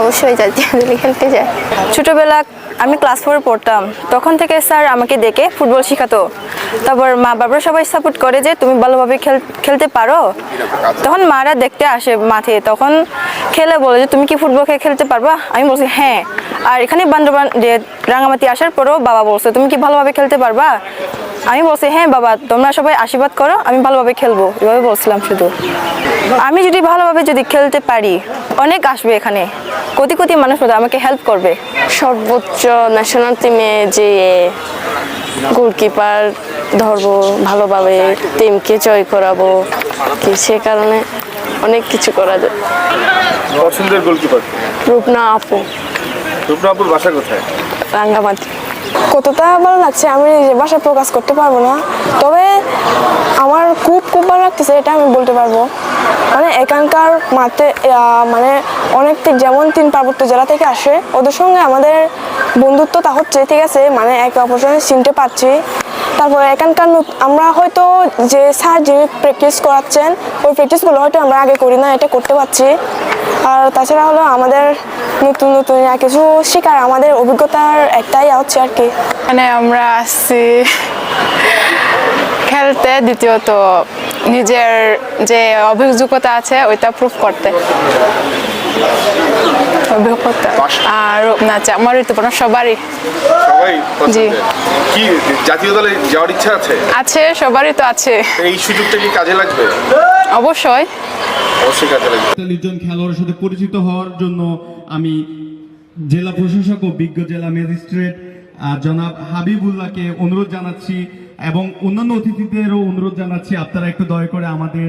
অবশ্যই জাতীয় দলে খেলতে যাই। ছোটোবেলা আমি ক্লাস ফোরে পড়তাম, তখন থেকে স্যার আমাকে ডেকে ফুটবল শেখাতো। তারপর মা বাবা সবাই সাপোর্ট করে যে তুমি ভালোভাবে খেল, খেলতে পারো। তখন মারা দেখতে আসে মাঠে, তখন খেলে বলে যে তুমি কি ফুটবল খেলে খেলতে পারবা? আমি বলছি হ্যাঁ। আর এখানে বান্দরবান রাঙামাটি আসার পরেও বাবা বলছে, তুমি কি ভালোভাবে খেলতে পারবা? আমি বলছি হ্যাঁ বাবা তোমরা সবাই আশীর্বাদ করো আমি ভালোভাবে খেলব। এভাবে বলছিলাম শুধু। আমি যদি ভালোভাবে যদি খেলতে পারি অনেক আসবে এখানে। কোটি কোটি মানুষ আমাকে হেল্প করবে। সর্বোচ্চ ন্যাশনাল টিমে যে গোলকিপার ধরবো ভালোভাবে টিমকে জয় করাবো কি সে কারণে অনেক কিছু করা যায়। পছন্দের গোলকিপার রূপনা আপু। রূপনাপুর বাসা কোথায়? রাঙ্গামাটি। কতটা ভালো লাগছে, আমি ভাষা প্রকাশ করতে পারব না। তবে আমার খুব খুব ভালো লাগতেছে, এটা আমি বলতে পারব। মানে এখানকার মাতে মানে অনেক যেমন তিন পার্বত্য জেলা থেকে আসে, ওদের সঙ্গে আমাদের বন্ধুত্বটা হচ্ছে, ঠিক আছে মানে একে অপরজনের চিনতে পারছি। তারপরে এখানকার আমরা হয়তো যে স্যার যে প্র্যাকটিস করাচ্ছেন, ওই প্র্যাকটিসগুলো হয়তো আমরা আগে করি না, এটা করতে পারছি। আর তাছাড়া হলো আমাদের নতুন নতুন কিছু শেখার, আমাদের অভিজ্ঞতার একটাই হচ্ছে আর কি। মানে আমরা আসছি খেলতে, দ্বিতীয়ত নিজের যে অভিযোগ্যতা আছে, ওইটা প্রুফ করতে। অভিজ্ঞতা। আর নাচে আমার ঋতুপর্ণ সবারই। সবাই জি। কি জাতীয় দলে যাওয়ার ইচ্ছা আছে? আছে সবারই তো আছে। এই সুযোগটা কি কাজে লাগবে? অবশ্যই। অবশ্যই কাজে লাগবে। চল্লিশ জন খেলোয়াড়ের সাথে পরিচিত হওয়ার জন্য আমি জেলা প্রশাসক ও বিজ্ঞ জেলা ম্যাজিস্ট্রেট জনাব হাবিবুল্লাহকে অনুরোধ জানাচ্ছি এবং অন্যান্য অতিথিদেরও অনুরোধ জানাচ্ছি। আপনারা একটু দয়া করে আমাদের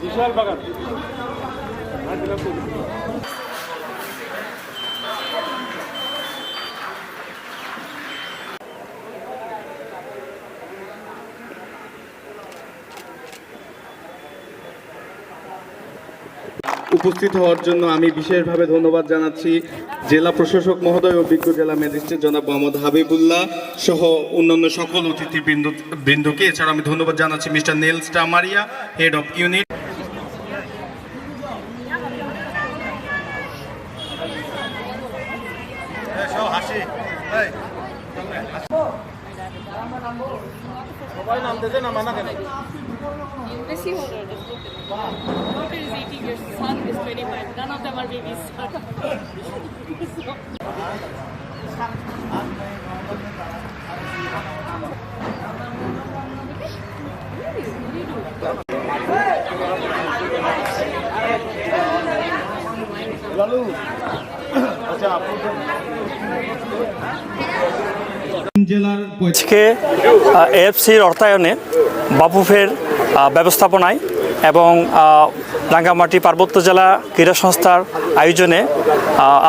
বিশাল বাগান উপস্থিত হওয়ার জন্য আমি বিশেষভাবে ধন্যবাদ জানাচ্ছি জেলা প্রশাসক মহোদয় ও বিজ্ঞ জেলা ম্যাজিস্ট্রেট জনাব মোহাম্মদ হাবিবুল্লাহ সহ অন্যান্য সকল অতিথিবৃন্দ বৃন্দকে। এছাড়া আমি ধন্যবাদ জানাচ্ছি mister Nels Tamaria head of unit Embassy holder, just look at it. Daughter is 18 years, son is 25. None of them are babies. জেলার আজকে এএফসির অর্থায়নে বাপুফের ব্যবস্থাপনায় এবং রাঙ্গামাটি পার্বত্য জেলা ক্রীড়া সংস্থার আয়োজনে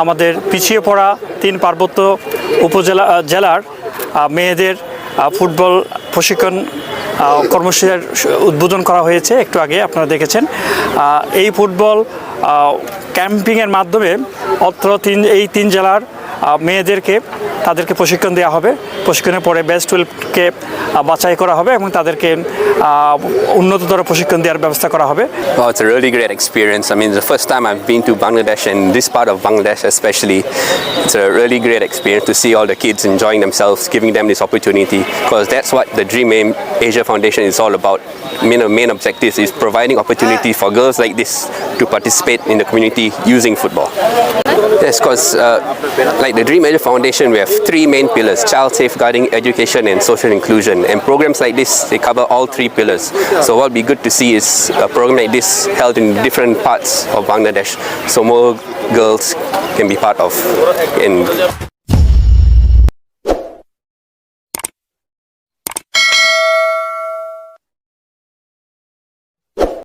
আমাদের পিছিয়ে পড়া তিন পার্বত্য উপজেলা জেলার মেয়েদের ফুটবল প্রশিক্ষণ কর্মসূচির উদ্বোধন করা হয়েছে। একটু আগে আপনারা দেখেছেন। এই ফুটবল ক্যাম্পিংয়ের মাধ্যমে অত্র তিন, এই তিন জেলার মেয়েদেরকে তাদেরকে প্রশিক্ষণ দেওয়া হবে প্রশিক্ষণের পরে বেস্ট টুয়েলভকে বাছাই করা হবে এবং তাদেরকে উন্নততর প্রশিক্ষণ দেওয়ার ব্যবস্থা করা হবে Well, it's a really great experience. I mean, the first time I've been to Bangladesh and this part of Bangladesh especially, it's a really great experience to see all the kids enjoying themselves, giving them this opportunity because that's what the Dream Aim Asia Foundation is all about. Main, main objective is providing opportunity for girls like this to participate in the community using football. Yes, because uh, like the Dream Asia Foundation, we have three main pillars: child safeguarding, education, and social inclusion. And programs like this, they cover all three pillars. So what would be good to see is a program like this held in different parts of Bangladesh, so more girls can be part of. And